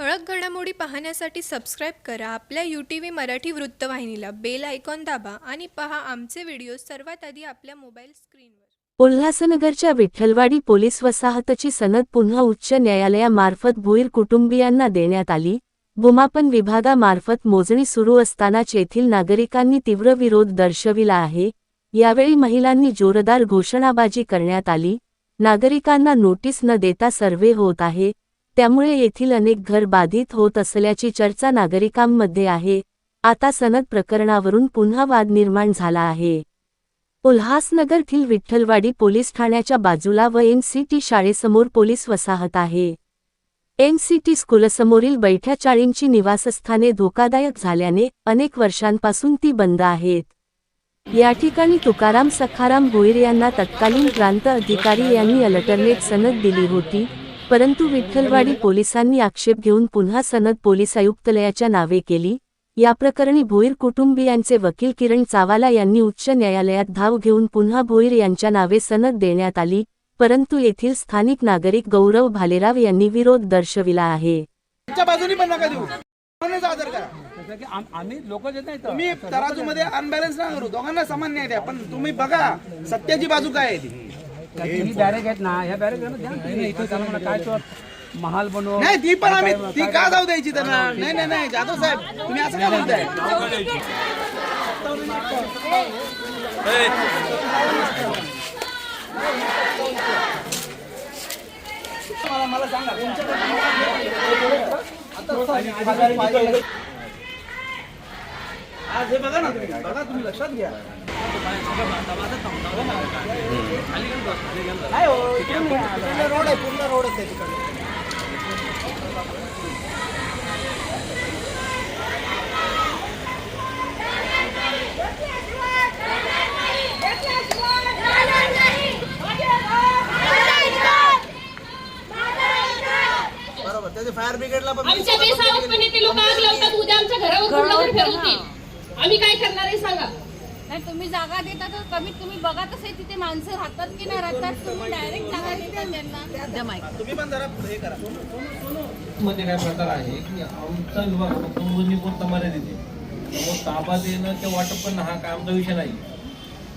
ठळक घडामोडी पाहण्यासाठी सबस्क्राईब करा. आपल्या यू टी व्ही मराठी वृत्तवाहिनीला बेल आयकॉन दाबा आणि पहा आमचे व्हिडिओ सर्वात आधी आपल्या मोबाईल स्क्रीनवर उल्हासनगरच्या विठ्ठलवाडी पोलीस वसाहतची सनद पुन्हा उच्च न्यायालयामार्फत भोईर कुटुंबियांना देण्यात आली. भूमापन विभागामार्फत मोजणी सुरू असतानाच येथील नागरिकांनी तीव्र विरोध दर्शविला आहे. यावेळी महिलांनी जोरदार घोषणाबाजी करण्यात आली. नागरिकांना नोटीस न देता सर्व्हे होत आहे. त्यामुळे येथील अनेक घर बाधित होत असल्याची चर्चा नागरिकांमध्ये आहे. आता सनद प्रकरणावरून पुन्हा वाद निर्माण झाला आहे. उल्हासनगरतील विठ्ठलवाडी पोलीस ठाण्याच्या बाजूला व एनसीटी शाळेसमोर पोलीस वसाहत आहे. एन सी टी स्कूलसमोरील बैठ्या चाळींची निवासस्थाने धोकादायक झाल्याने अनेक वर्षांपासून ती बंद आहेत. या ठिकाणी तुकाराम सखाराम भोईर यांना तत्कालीन प्रांत अधिकारी यांनी अल्टरनेट सनद दिली होती. परंतु विठ्ठलवाडी पोलिसांनी आक्षेप घेऊन पुन्हा सनद पोलीस आयुक्तालयाच्या नावे केली. या प्रकरणी भोईर कुटुंबियांचे वकील किरण चावाला यांनी उच्च न्यायालयात धाव घेऊन पुन्हा भोईर यांच्या नावे सनद देण्यात आली. परंतु येथील स्थानिक नागरिक गौरव भालेराव यांनी विरोध दर्शविला आहे. च्या बाजूनी पण नका देऊ. दोघांनाच आदर करा. जसं की आम- आम्ही लोक जे नाही तर तुम्ही तराजू मध्ये अनबॅलन्स ना करू. दोघांना समान न्याय द्या. पण तुम्ही बघा सत्याची बाजू काय आहे ती? ही बॅरेक आहेत ना ह्या म्हणा काय तो महाल बनव नाही ती पण आम्ही ती का जाऊ द्यायची त्यांना? नाही नाही नाही जाधव साहेब तुम्ही असं का म्हणताय? मला मला सांगा तुमच्याकडे आज हे बघा ना तुम्ही बघा तुम्ही लक्षात घ्या. पूर्ण रोड आहे पूर्ण रोडच आहे तिकडे बरोबर त्याचे फायर ब्रिगेडला पण आमच्या बेसावतपणे ते लोक आग लावतात उद्या आमच्या घरावर फिरवतील. आम्ही काय करणार आहे सांगा? नाही तुम्ही जागा देता तर कमीत कमी बघा तसे तिथे माणसं राहतात की नाही राहतात. तुम्ही डायरेक्ट जागा देता त्यांना. तुम्ही पण जरा हे करा. मध्ये काय प्रकार आहे की आमचा विभाग फक्त मोजणी पुरता मर्यादित आहे ताबा देणं किंवा वाटप करणं हा काय आमचा विषय नाही.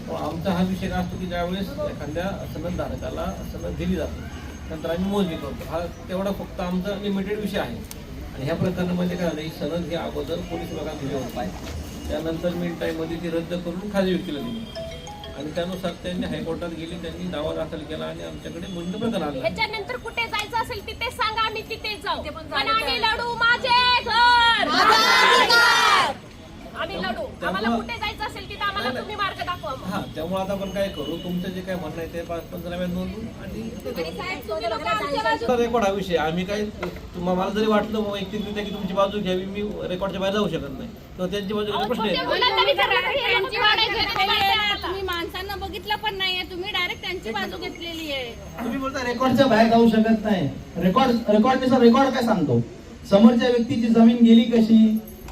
पण आमचा हा विषय काय असतो की ज्यावेळेस एखाद्या सनदधारकाला सनद दिली जाते नंतर आम्ही मोजणी करतो. हा तेवढा फक्त आमचा लिमिटेड विषय आहे. आणि ह्या प्रकरणामध्ये काय झालं ही सनद ही अगोदर पोलीस विभागात दिली होती. त्यानंतर मिड टाईममध्ये ती रद्द करून खाजगी व्यक्तीला दिली आणि त्यानुसार त्यांनी हायकोर्टात गेली त्यांनी दावा दाखल केला आणि आमच्याकडे मोजणी प्रकरण आलं ह्याच्यानंतर कुठे जायचं असेल तिथे सांगा आम्ही तिथे जाऊ. पण आम्ही लढू माझे घर. आम्ही लढू. आम्हाला कुठे जायचं असेल तिथे आम्हाला तुम्ही मार्ग दाखवा. हा त्यामुळे आता आपण काय करू? तुमचं जे काय म्हणणं आहे ते पाच पंधराव्या नोंदवू आणि रेकॉर्ड हा विषय आम्ही काय तुम्हाला मला जरी वाटलं मग वैयक्तिकरित्या की तुमची बाजू घ्यावी मी रेकॉर्डच्या बाहेर जाऊ शकत नाही. तर त्यांची बाजू घेण्याचा प्रश्न आहे. तुम्ही माणसांना बघितलं पण नाहीये तुम्ही डायरेक्ट त्यांची बाजू घेतलेली आहे. तुम्ही बोलता रेकॉर्डच्या बाहेर जाऊ शकत नाही. रेकॉर्ड रेकॉर्डनुसार रेकॉर्ड काय सांगतो? समोरच्या व्यक्तीची जमीन गेली कशी?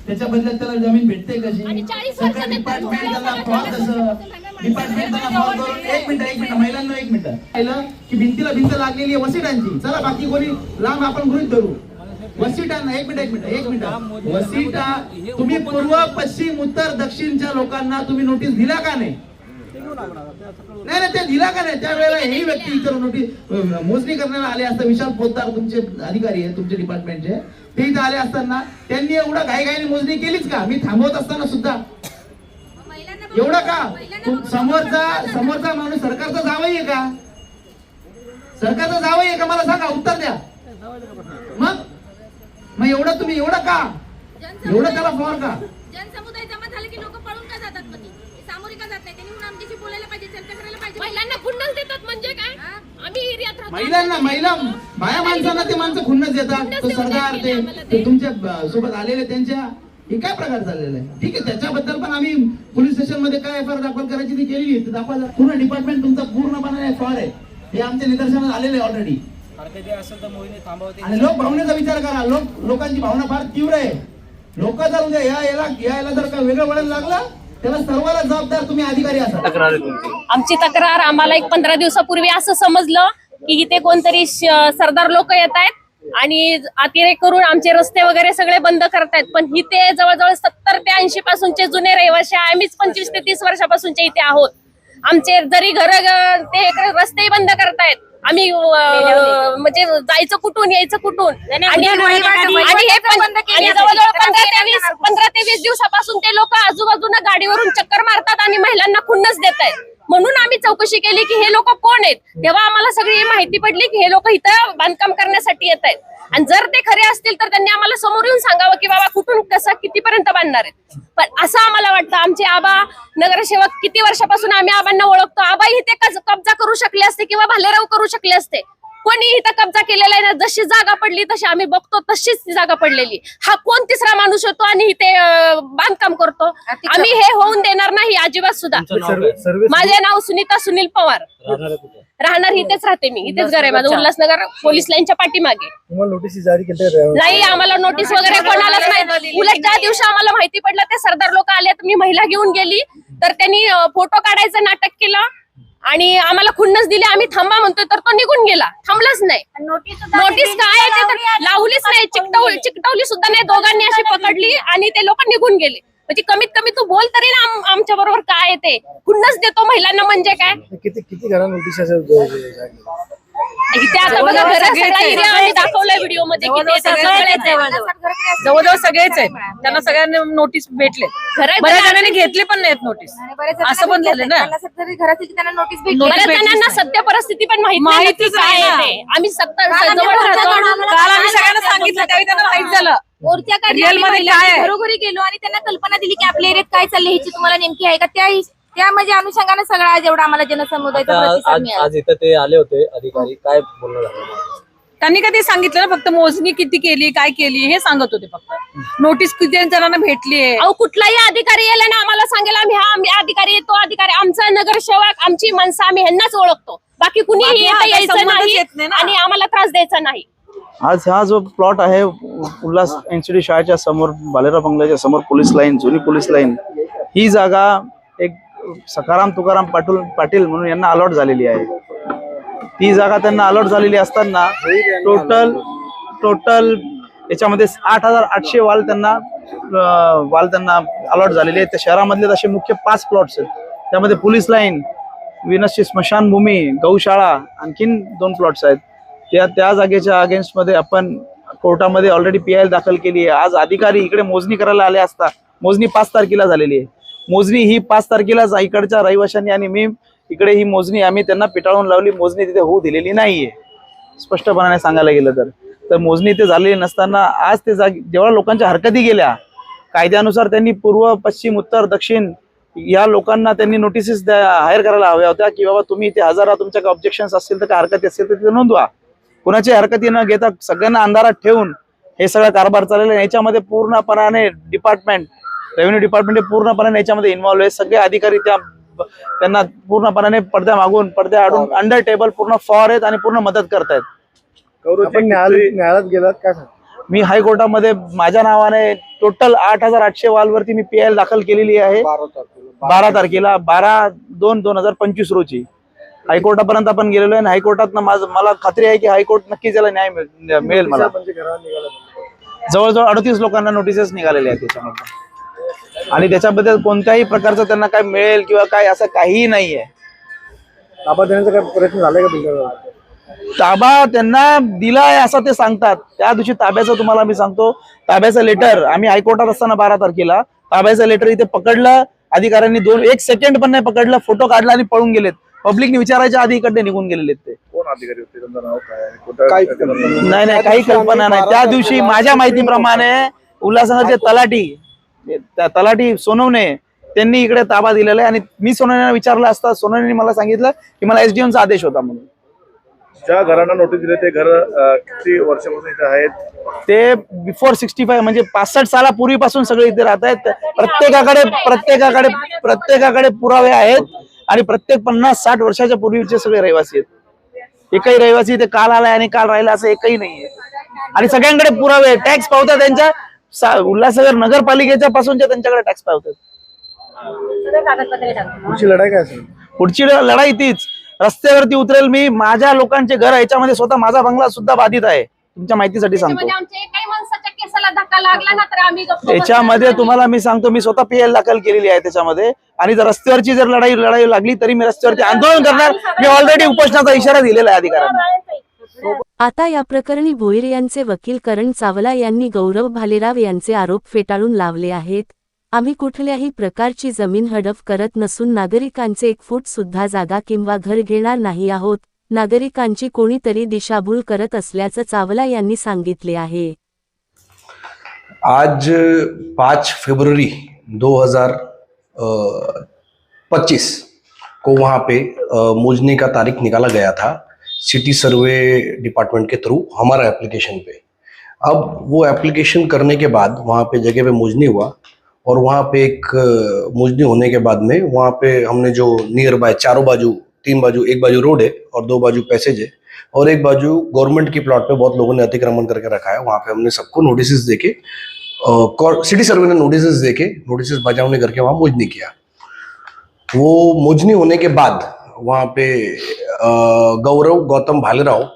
त्याच्या बदल्यात त्याला जमीन भेटते कशी? आणि 40 सगळं वर्षाने डिपार्टमेंट त्याला कसं डिपार्टमेंट त्याला करून एक मिनिट एक मिनिट महिलांना एक मिनिट. पाहिलं की भिंतीला भिंत लागलेली आहे वसिटांची चला बाकी कोणी लांब आपण गृहित धरू. वसिटांना एक मिनिट एक मिनिट एक मिनिट. वसिटा तुम्ही पूर्व पश्चिम उत्तर दक्षिणच्या लोकांना तुम्ही नोटीस दिला का नाही? नाही नाही ते दिला का नाही? त्यावेळेला ही व्यक्ती इतर नोटीस मोजणी करण्याला आले असता विशाल पोतदार तुमचे अधिकारी आहे तुमचे डिपार्टमेंटचे ते इथे आले असताना त्यांनी एवढं घाईघाईने मोजणी केलीच का? मी थांबवत असताना सुद्धा. एवढं का? तुम- समोरचा समोरचा माणूस सरकारचा जावई आहे का? सरकारचा जावई आहे का? मला सांगा उत्तर द्या. मग? मग एवढं तुम्ही एवढं का? एवढं त्याला फॉर का? जनसमुदाय जमा झाले की लोक पळून का जातात पण सामोरी का जात नाही? त्यांनी म्हणून आमच्याशी बोलायला पाहिजे चर्चा करायला पाहिजे. महिलांना खुंडल देतात म्हणजे काय? आम्ही एरियात राहतो. महिलांना महिला बाया माणसांना ते माणसं खुन्नस देतात. तो सरदार ते तुमच्यासोबत आलेले त्यांच्या हे काय प्रकार चाललेला आहे? ठीक आहे त्याच्याबद्दल पण आम्ही पोलीस स्टेशनमध्ये काय एफ दाखल करायची ती केली आहे. ते दाखवा. पूर्ण डिपार्टमेंट तुमचा पूर्णपणे फॉर आहे. हे आमच्या निदर्शनात आलेले ऑलरेडी आणि लोक भावनेचा विचार करा. लोक लोकांची भावना फार तीव्र आहे. लोक जर उद्या या याला या याला जर का वेगळं वळण लागलं त्याला सर्वांना जबाबदार तुम्ही अधिकारी असाल. आमची तक्रार आम्हाला एक पंधरा दिवसापूर्वी असं समजलं की इथे कोणतरी सरदार लोक येत आहेत आणि अतिरेक करून आमचे रस्ते वगैरे सगळे बंद करतायत पण इथे जवळजवळ सत्तर ते ऐंशी पासूनचे जुने रहिवासी आहे. आम्हीच पंचवीस ते तीस वर्षापासूनचे इथे आहोत. आमचे जरी घर ते रस्ते बंद करतायत. आम्ही अं, म्हणजे जायचं कुठून यायचं कुठून? आणि आणि हे पण- आणि जवळजवळ पंधरा ते वीस पंधरा ते वीस दिवसापासून ते लोक आजूबाजूला गाडीवरून चक्कर मारतात आणि महिलांना खुन्नस देत आहेत म्हणून आम्ही चौकशी केली की हे लोक कोण आहेत? तेव्हा आम्हाला सगळी माहिती पडली की हे लोक इथं बांधकाम करण्यासाठी येत आहेत. आणि जर ते खरे असतील तर त्यांनी आम्हाला समोर येऊन सांगावं की बाबा कुठून कसं कितीपर्यंत बांधणार आहेत? पण असं आम्हाला वाटतं आमचे आबा नगरसेवक किती वर्षापासून आम्ही आबांना ओळखतो? आबा ते कब्जा करू शकले असते किंवा भालेराव करू शकले असते. कोणी इथं कब्जा केलेला आहे ना जशी जागा पडली तशी आम्ही बघतो तशीच ती जागा पडलेली. हा कोण तिसरा माणूस होतो आणि इथे बांधकाम करतो? आम्ही हे होऊन देणार नाही अजिबात सुद्धा. माझे नाव सुनीता सुनील पवार. राहणार इथेच राहते मी इथेच घर आहे माझं उल्हासनगर पोलीस लाईनच्या पाठीमागे. नाही आम्हाला नोटीस वगैरे कोणालाच नाही. उलट ज्या दिवशी आम्हाला माहिती पडलं ते सरदार लोक आले तर मी महिला घेऊन गेली. तर त्यांनी फोटो काढायचं नाटक केलं. आणि आम्हाला खुन्नस दिली आम्ही थांबा म्हणतोय तर तो निघून गेला. थांबलाच नाही. नोटीस काय आहे ते तर लावलीच नाही चिकटवली चिकटवली सुद्धा नाही दोघांनी अशी पकडली आणि ते लोक निघून गेले. म्हणजे कमीत कमी तू बोल तरी ना आम- आमच्या बरोबर काय आहे ते. खुन्नस देतो महिलांना म्हणजे काय? किती किती घरा नोटीस इथे आता बघा घरात सगळा एरिया आम्ही दाखवलाय की ते सगळेच आहेत. जवळजवळ. सगळेच आहेत. त्यांना सगळ्यांना नोटीस भेटले. बऱ्याच जणांनी घेतली पण नाहीत नोटीस असं पण झालं ना. त्यांना नोटीस बऱ्याच जणांना सत्य परिस्थिती पण माहीत माहितीच काय आहे ना. ते. आम्ही सत्ता जवळ राहतो. काल सगळ्यांना सांगितलं त्यावेळी त्यांना माहीत झालं. मोर्चा काढला Real आम्ही मध्ये महिलांनी काय आहे? घरोघरी गेलो आणि त्यांना कल्पना दिली की आपल्या एरियात काय चाललंय ह्याची तुम्हाला नेमकी आहे का? त्या त्या म्हणजे अनुषंगाने सगळा आज एवढा आम्हाला जनसमुदायाचा आता प्रतिसाद आज मिळाला. आज इथं ते आले होते अधिकारी. काय बोलणं झालं? त्यांनी कधी सांगितलं ना फक्त मोजणी किती केली काय केली हे सांगत होते फक्त. नोटीस किती जणांना भेटली आहे. अहो कुठलाही अधिकारी यायला ना आम्हाला सांगेल आम्ही हा आम्ही अधिकारी तो अधिकारी आमचा नगरसेवक आमची माणसं आम्ही ह्यांनाच ओळखतो. बाकी कुणीही हा यायचं संबंधच नाही येत नाही ना. आणि आम्हाला त्रास द्यायचा नाही. आज हा जो प्लॉट आहे उल्हास इन्स्टिट्यूट शाळेच्या समोर बालेराव बंगल्याच्या समोर पोलीस लाईन जुनी पोलीस लाईन ही जागा एक सखाराम तुकाराम पाटील पाटील म्हणून यांना अलॉट झालेली आहे. ती जागा त्यांना अलॉट झालेली असताना टोटल टोटल याच्यामध्ये आठ हजार आठशे वाल त्यांना वाल त्यांना अलॉट झालेले आहेत. त्या शहरामधले असे मुख्य पाच प्लॉट्स आहेत. त्यामध्ये पोलीस लाईन विनसची स्मशानभूमी गौशाळा आणखीन दोन प्लॉट्स आहेत. त्या त्या जागेच्या अगेन्स्टमध्ये आपण कोर्टामध्ये ऑलरेडी पी आय दाखल केली आहे. आज अधिकारी इकडे मोजणी करायला आले असता मोजणी पाच तारखेला झालेली आहे. मोजणी ही पाच तारखेलाच इकडच्या रहिवाशांनी आणि मी इकडे ही मोजणी आम्ही त्यांना पिटाळून लावली. मोजणी तिथे होऊ दिलेली नाहीये. स्पष्टपणाने सांगायला गेलं तर. तर मोजणी ते झालेली नसताना आज ते जागी जेव्हा लोकांच्या हरकती गेल्या कायद्यानुसार त्यांनी पूर्व पश्चिम उत्तर दक्षिण या लोकांना त्यांनी नोटिसेस हायर करायला हव्या होत्या की बाबा तुम्ही इथे हजारा तुमच्या ऑब्जेक्शन असतील तर काय हरकती असतील तर तिथे नोंदवा. कुणाची हरकती न घेता सगळ्यांना अंधारात ठेवून हे सगळं कारभार चाललेला आहे. याच्यामध्ये पूर्णपणाने डिपार्टमेंट रेव्हेन्यू डिपार्टमेंट हे पूर्णपणे याच्यामध्ये इन्व्हॉल्व्ह आहे. सगळे अधिकारी त्या त्यांना पूर्णपणाने पडद्या मागून पडद्या आडून अंडर टेबल पूर्ण फॉर आहेत आणि पूर्ण मदत करतायत. आपण न्यायालयात न्यायालयात गेलात काय मी हायकोर्टामध्ये माझ्या नावाने टोटल आठ हजार आठशे वालवरती मी पी आय दाखल केलेली आहे. बारा तारखेला बारा दोन दोन हजार पंचवीस रोजी. हायकोर्टापर्यंत आपण गेलेलो आहे आणि हायकोर्टात माझं मला खात्री आहे की हायकोर्ट नक्कीच याला न्याय मिळ- मिळेल मला. म्हणजे निघाला जवळजवळ अडतीस लोकांना नोटिसेस निघालेले आहेत त्याच्यामध्ये आणि त्याच्याबद्दल कोणत्याही प्रकारचं त्यांना काय मिळेल किंवा काय असं काहीही नाहीये. ताबा देण्याचा काय प्रयत्न झालाय का तुमच्या ताबा त्यांना दिलाय असं ते सांगतात. त्या दिवशी ताब्याचं तुम्हाला मी सांगतो. ताब्याचं लेटर आम्ही हायकोर्टात असताना बारा तारखेला ताब्याचं लेटर इथे पकडलं. अधिकाऱ्यांनी दोन एक सेकंड पण नाही पकडलं. फोटो काढला आणि पळून गेलेत. पब्लिकने विचारायच्या आधी इकडे निघून गेलेले ते. कोण अधिकारी होते? त्यांचं नाव काय? काय नाही नाही काही कल्पना नाही. त्या दिवशी माझ्या माहितीप्रमाणे उल्हासनगरचे तलाठी तलाठी सोनवणे त्यांनी इकडे ताबा दिलेला आहे आणि मी सोनवणे विचारलं असता सोनवणे मला सांगितलं की मला एसडीएमचा आदेश होता म्हणून. ज्या घरांना नोटीस दिले ते घर किती वर्षापासून इथे आहेत? ते बिफोर सिक्स्टी फाय म्हणजे पासष्ट सालापूर्वीपासून सगळे इथे राहत आहेत. प्रत्येकाकडे प्रत्येकाकडे प्रत्येकाकडे पुरावे आहेत आणि प्रत्येक पन्नास साठ वर्षाच्या पूर्वीचे सगळे रहिवासी आहेत. एकही रहिवासी इथे काल आलाय आणि काल राहिला असं एकही नाहीये. आणि सगळ्यांकडे पुरावे टॅक्स पावतात त्यांच्या उल्हासनगर नगरपालिकेच्या पासूनच्या त्यांच्याकडे टॅक्स पावतात. तुमची लढाई काय असेल? पुढची लढाई तीच. रस्त्यावरती उतरेल मी माझ्या लोकांचे घर याच्यामध्ये स्वतः माझा बंगला सुद्धा बाधित आहे. तुमच्या माहितीसाठी सांगतो. त्याच्यामध्ये. तुम्हाला मी सांगतो मी स्वतः पीएल दाखल केलेली आहे त्याच्यामध्ये. आणि जर रस्त्यावरची जर लढाई लढाई लागली तरी मी रस्त्यावरती आंदोलन करणार. मी ऑलरेडी उपोषणाचा इशारा दिलेला आहे अधिकाऱ्यांना. आता या प्रकरणी भोईर यांचे वकील करण चावला यांनी गौरव भालेराव यांचे आरोप फेटाळून लावले आहेत. आम्ही कुठल्याही प्रकारची जमीन हडप करत नसून नागरिकांचे एक फूट सुद्धा जागा किंवा घर घेणार नाही आहोत. नागरिकांची कोणीतरी दिशाभूल करत असल्याचं चावला यांनी सांगितले आहे. आज पाँच फरवरी 2025 को वहाँ पे अ, का तारीख निकाला गया था. सिटी सर्वे डिपार्टमेंट के थ्रू हमारा एप्लीकेशन पे। अब वो एप्लीकेशन करने के बाद वहाँ पे जगह पे मूजनी हुआ और वहाँ पे एक मूजनी होने के बाद में वहाँ पे हमने जो नियर बाय चारों बाजू, तीन बाजू, एक बाजू रोड है और दो बाजू पैसेज है और एक बाजू गवर्नमेंट की प्लॉट पे बहुत लोगों ने अतिक्रमण करके रखा है। वहाँ पे हमने सबको नोटिस देके सिटी सर्वे ने नोटिस देके नोटिस बजावने करके वहाँ मोजनी किया। वो मोजनी होने के बाद वहाँ पे गौरव गौतम भालेराव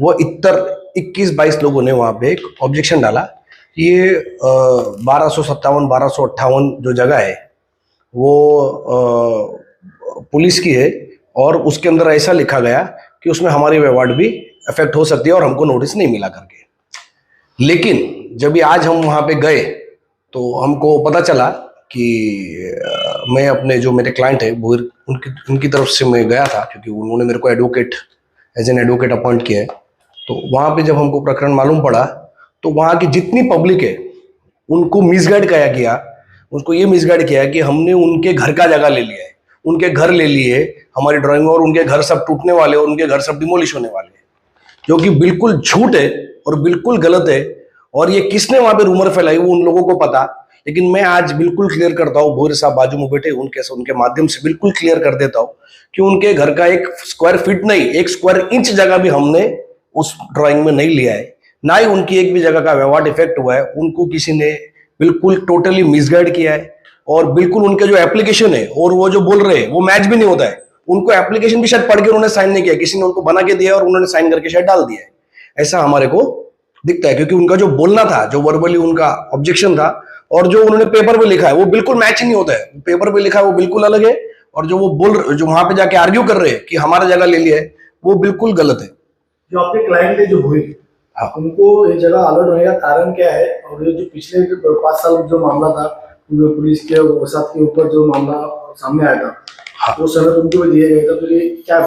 वो इतर 21-22 लोगों ने वहाँ पे एक ऑब्जेक्शन डाला ये बारह सौ सत्तावन बारह सौ अट्ठावन जो जगह है वो अ, पुलिस की है और उसके अंदर ऐसा लिखा गया कि उसमें हमारी व्यवहार भी अफेक्ट हो सकती है और हमको नोटिस नहीं मिला करके। लेकिन जब आज हम वहाँ पे गए तो हमको पता चला कि मैं अपने जो मेरे क्लाइंट है वो उनकी उनकी तरफ़ से मैं गया था, क्योंकि उन्होंने मेरे को advocate as an advocate appoint KIA है। तो वहाँ पे जब हमको प्रकरण मालूम पड़ा तो वहाँ की जितनी पब्लिक है, उनको मिसगाइड किया गया। उनको ये मिसगाइड किया कि हमने उनके घर का जगह ले लिया है। उनके घर ले लिए हमारी ड्राइंग और उनके घर सब टूटने वाले और उनके घर सब डिमोलिश होने वाले हैं। जो कि बिल्कुल झूठ है और बिल्कुल गलत है। और ये किसने वहाँ पे रूमर फैलाई, वो उन लोगों को पता। लेकिन मैं आज बिल्कुल क्लियर करता हूँ, भोरे साहब बाजू में बैठे, उनके उनके माध्यम से बिल्कुल क्लियर कर देता हूँ कि उनके घर का एक स्क्वायर फीट नहीं, एक स्क्वायर इंच जगह भी हमने उस ड्राइंग में नहीं लिया है। ना ही उनकी एक भी जगह का व्यवहार इफ़ेक्ट हुआ है, उनको किसी ने बिल्कुल टोटली मिसगाइड किया है और बिल्कुल उनके जो एप्लीकेशन है और वो जो बोल रहे हैं, वो मैच भी नहीं होता है। उनको एप्लीकेशन भी शायद पढ़ के उन्होंने साइन नहीं किया, किसी ने उनको बना के दिया और उन्होंने साइन करके शायद डाल दिया है। ऐसा हमारे को दिखता है, क्योंकि उनका जो बोलना था, जो वर्बली उनका ऑब्जेक्शन था और जो उन्होंने पेपर पे लिखा है वो बिल्कुल मैच नहीं होता है। पेपर पे लिखा है वो बिल्कुल अलग है। और जो वो बोल जो वहाँ पे जाके आर्ग्यू कर रहे हैं कि हमारा जगह ले लिया है वो बिल्कुल गलत है। जो आपके क्लाइंट है जो हुई हाँ। उनको ये जगह अलर्ट होने का कारण क्या है? और ये जो पिछले पाँच साल जो मामला था पुलिस के वसात के ऊपर जो मामला सामने आया था हाँ। वो सनद उनको दिए गए थे तो ये क्या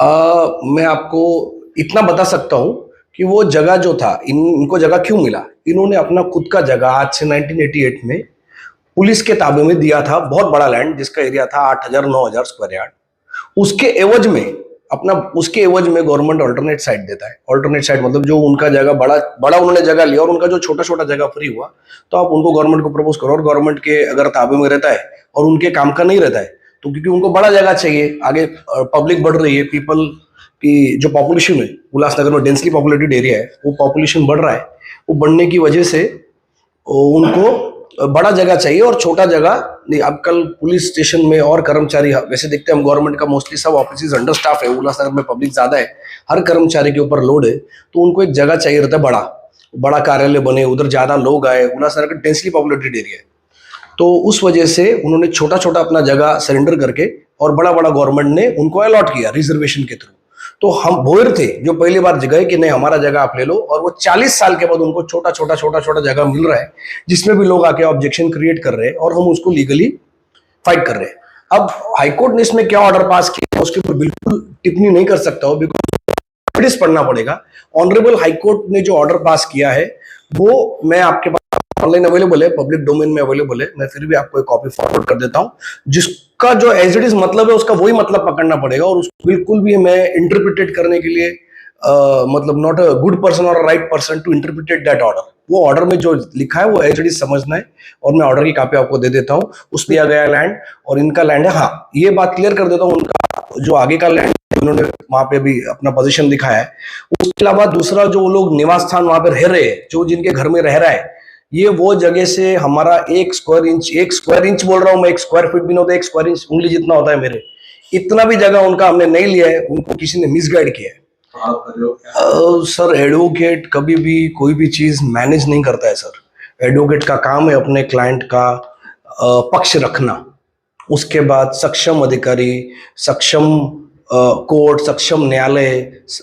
आ, मैं आपको इतना बता सकता हूँ कि वो जगह जो था, इन, इनको जगह क्यों मिला? इन्होंने अपना खुद का जगह आज से 1988 में पुलिस के ताबे में दिया था, बहुत बड़ा लैंड जिसका एरिया था आठ हज़ार, नौ हज़ार स्क्वायर यार्ड उसके एवज में, अपना, उसके एवज में गवर्नमेंट ऑल्टरनेट साइड देता है। ऑल्टरनेट साइड मतलब जो उनका जगह बड़ा बड़ा उन्होंने जगह लिया और उनका जो छोटा छोटा जगह फ्री हुआ तो आप उनको गवर्नमेंट को प्रपोज करो। और गवर्नमेंट के अगर ताबे में रहता है और उनके काम का नहीं रहता है तो क्योंकि उनको बड़ा जगह चाहिए, आगे पब्लिक बढ़ रही है पीपल की जो पॉपुलेशन है, उल्लासनगर में डेंसली पॉपुलेटेड एरिया है, वो पॉपुलेशन बढ़ रहा है। वो बढ़ने की वजह से उनको बड़ा जगह चाहिए और छोटा जगह नहीं। अब कल पुलिस स्टेशन में और कर्मचारी, वैसे देखते हैं हम गवर्नमेंट का मोस्टली सब ऑफ़िस अंडर स्टाफ है, उल्लासनगर में पब्लिक ज़्यादा है। हर कर्मचारी के ऊपर लोड है तो उनको एक जगह चाहिए रहता है बड़ा। बड़ा कार्यालय बने, उधर ज़्यादा लोग आए, उल्लासनगर का डेंसली पॉपुलेटेड एरिया है। तो उस वजह से उन्होंने छोटा छोटा अपना जगह सरेंडर करके और बड़ा बड़ा गवर्नमेंट ने उनको अलॉट किया रिजर्वेशन के थ्रू तो हम भोर थे, जो पहली बार गए कि नहीं, हमारा जगह आप ले लो। और वो 40 साल के बाद उनको छोटा छोटा छोटा छोटा जगह मिल रहा है, जिसमें भी लोग आके ऑब्जेक्शन क्रिएट कर रहे हैं और हम उसको लीगली फाइट कर रहे हैं। अब हाईकोर्ट ने इसमें क्या ऑर्डर पास किया उसके ऊपर बिल्कुल टिप्पणी नहीं कर सकता हूँ बिकॉज़ पढ़ना पड़ेगा। ऑनरेबल हाईकोर्ट ने जो ऑर्डर पास किया है, वो मैं आपके पास ऑनलाइन अवेलेबल है पब्लिक डोमेन में अवेलेबल है मैं फिर भी आपको एक कॉपी फॉरवर्ड कर देता हूँ जिसका जो एज इट इज़ मतलब है उसका वही मतलब पकड़ना पड़ेगा और उसको बिल्कुल भी मैं इंटरप्रिटेट करने के लिए uh, मतलब नॉट अ गुड पर्सन और right person to interpret that order वो ऑर्डर में जो लिखा है वो एज इट इज़ समझना है और मैं ऑर्डर की कापी आपको दे देता हूँ उस दिया गया लैंड और इनका लैंड है। हाँ ये बात क्लियर कर देता हूँ उनका जो आगे का लैंड उन्होंने वहाँ पे भी अपना पोजीशन दिखाया है उसके अलावा दूसरा जो लोग निवास स्थान वहाँ पे रह रहे हैं जो जिनके घर में रह रहा है ये वो जगह से हमारा एक स्क्वायर इंच एक स्क्वायर इंच बोल रहा हूँ मैं, एक स्क्वायर फीट भी नहीं होता, एक स्क्वायर इंच उंगली जितना होता है मेरे। इतना भी जगह उनका हमने नहीं लिया है, उनको किसी ने मिसगाइड किया है। सर एडवोकेट कभी भी कोई भी चीज़ मैनेज नहीं करता है, सर। एडवोकेट का काम है अपने क्लाइंट का पक्ष रखना। उसके बाद सक्षम अधिकारी, सक्षम कोर्ट सक्षम न्यायालय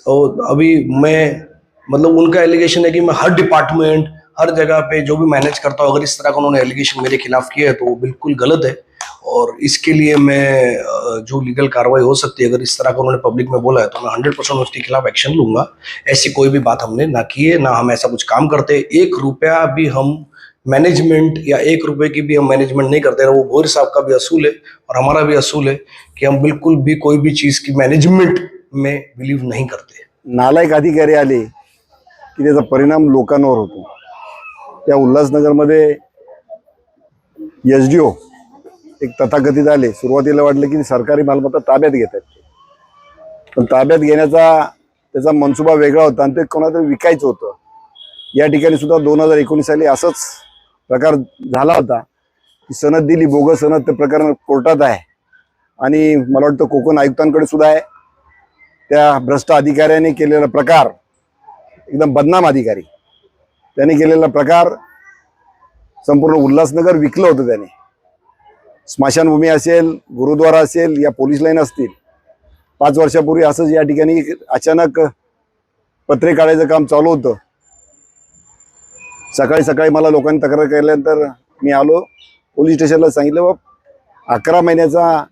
अभी मैं मतलब उनका एलिगेशन है कि मैं हर डिपार्टमेंट हर जगह पे जो भी मैनेज करता हूँ, अगर इस तरह का उन्होंने एलिगेशन मेरे खिलाफ किया है तो वो बिल्कुल गलत है। और इसके लिए मैं जो लीगल कार्रवाई हो सकती है, अगर इस तरह का उन्होंने पब्लिक में बोला है तो मैं हंड्रेड परसेंट उसके खिलाफ एक्शन लूँगा। ऐसी कोई भी बात हमने ना की है, ना हम ऐसा कुछ काम करते। एक रुपया भी हम मैनेजमेंट या एक रुपए की भी हम मैनेजमेंट नहीं करते, वो भोर साहब का भी असूल है और हमारा भी असूल है कि हम बिल्कुल भी कोई भी चीज़ की मैनेजमेंट में बिलीव नहीं करते। नालायक अधिकारी आले, की त्याचा परिणाम लोकांवर होतो। त्या उल्हासनगरमध्ये एस डी ओ एक तथाकथित आले. सुरुवातीला वाटलं की सरकारी मालमत्ता ताब्यात घेत आहेत. पण ताब्यात घेण्याचा त्याचा मनसुबा वेगळा होता आणि ते कोणातरी विकायचं होतं. या ठिकाणी सुद्धा दोन हजार एकोणीस साली असंच प्रकार झाला होता की सनद दिली बोगस सनद ते प्रकरण कोर्टात आहे. आणि मला वाटतं कोकण आयुक्तांकडे सुद्धा आहे. त्या भ्रष्ट अधिकाऱ्याने केलेला प्रकार एकदम बदनाम अधिकारी. त्याने केलेला प्रकार संपूर्ण उल्हासनगर विकलं होतं त्याने. स्मशानभूमी असेल गुरुद्वारा असेल या पोलीस लाईन असतील. पाच वर्षापूर्वी असंच या ठिकाणी अचानक पत्रे काढायचं काम चालू होतं. सकाळी सकाळी मला लोकांनी तक्रार केल्यानंतर मी आलो. पोलीस स्टेशनला सांगितलं बा अकरा महिन्याचा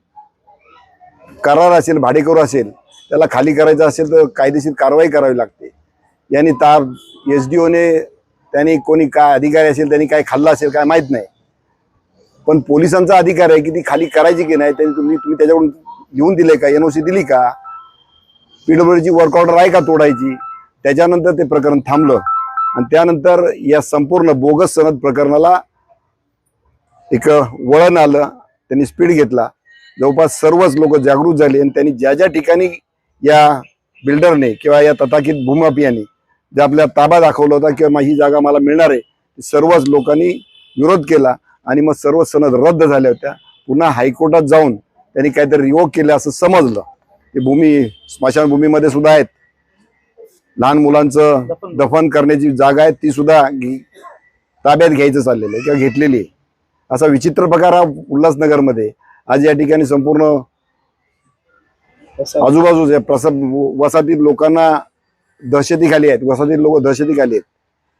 करार असेल भाडेकरू असेल त्याला खाली करायचं असेल तर कायदेशीर कारवाई करावी लागते. यांनी तार एस डी ओने त्यांनी कोणी काय अधिकारी असेल त्यांनी काय खाल्लं असेल काय माहीत नाही. पण पोलिसांचा अधिकार आहे की ती खाली करायची की नाही त्यांनी तुम्ही तुम्ही त्याच्याकडून लिहून दिले का एन ओ सी दिली का? पीडब्ल्यूची वर्क ऑर्डर आहे का तोडायची? त्याच्यानंतर ते प्रकरण थांबलं. आणि त्यानंतर या संपूर्ण बोगस सनद प्रकरणाला एक वळण आलं त्यांनी स्पीड घेतला. जवळपास सर्वच लोक जागृत झाले आणि त्यांनी ज्या ज्या ठिकाणी या बिल्डरने किंवा या तथाकित भूमापियाने जे आपल्या ताबा दाखवला होता किंवा ही जागा मला मिळणार आहे. सर्वच लोकांनी विरोध केला आणि मग सर्व सनद रद्द झाल्या होत्या. पुन्हा हायकोर्टात जाऊन त्यांनी काहीतरी रिवोक केलं असं समजलं. ते भूमी स्मशानभूमीमध्ये सुद्धा आहेत. लहान मुलांचं दफन. करण्याची जागा आहे ती सुद्धा ताब्यात घ्यायचं चाललेलं आहे किंवा घेतलेली आहे. असा विचित्र प्रकार हा उल्हासनगरमध्ये आज या ठिकाणी संपूर्ण आजूबाजूच्या प्रस वसाहतीत लोकांना दहशतीखाली आहेत. वसाहतीत लोक दहशतीखाली आहेत.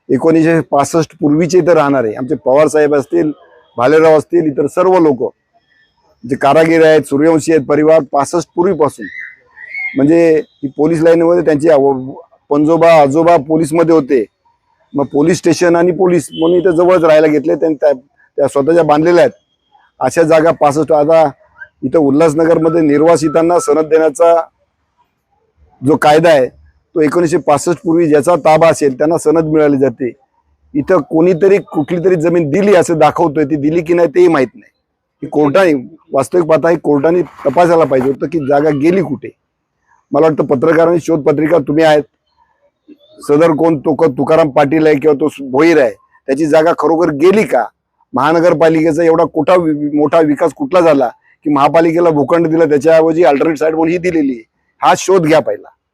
एकोणीसशे पासष्ट पूर्वीचे इथं राहणारे आमचे पवार साहेब असतील भालेराव असतील इतर सर्व लोक. जे कारागीर आहेत सूर्यवंशी आहेत परिवार पासष्ट पूर्वीपासून. म्हणजे ही पोलीस लाईनमध्ये त्यांची पंजोबा आजोबा पोलीसमध्ये होते. मग पोलीस स्टेशन आणि पोलीस म्हणून इथं जवळच राहायला घेतले त्यांनी त्या त्या स्वतःच्या बांधलेल्या आहेत. अशा जागा पासष्ट. आता इथं उल्हासनगरमध्ये निर्वासितांना सनद देण्याचा जो कायदा आहे तो एकोणीसशे पासष्ट पूर्वी ज्याचा ताबा असेल त्यांना सनद मिळाली जाते. इथं कोणीतरी कुठली तरी जमीन दिली असं दाखवतोय ती दिली की नाही तेही माहीत नाही. की कोर्टाने वास्तविक पाहता ही कोर्टाने तपासायला पाहिजे होतं की जागा गेली कुठे. मला वाटतं पत्रकारांनी शोध पत्रिका तुम्ही आहेत. सदर कोण तो तुकाराम पाटील आहे किंवा तो भोईर आहे त्याची जागा खरोखर गेली का? महानगरपालिकेचा एवढा कुठा मोठा विकास कुठला झाला की महापालिकेला भूखंड दिला त्याच्याऐवजी अल्टरनेट साईड म्हणून ही दिलेली आहे. हा शोध घ्या पहिला.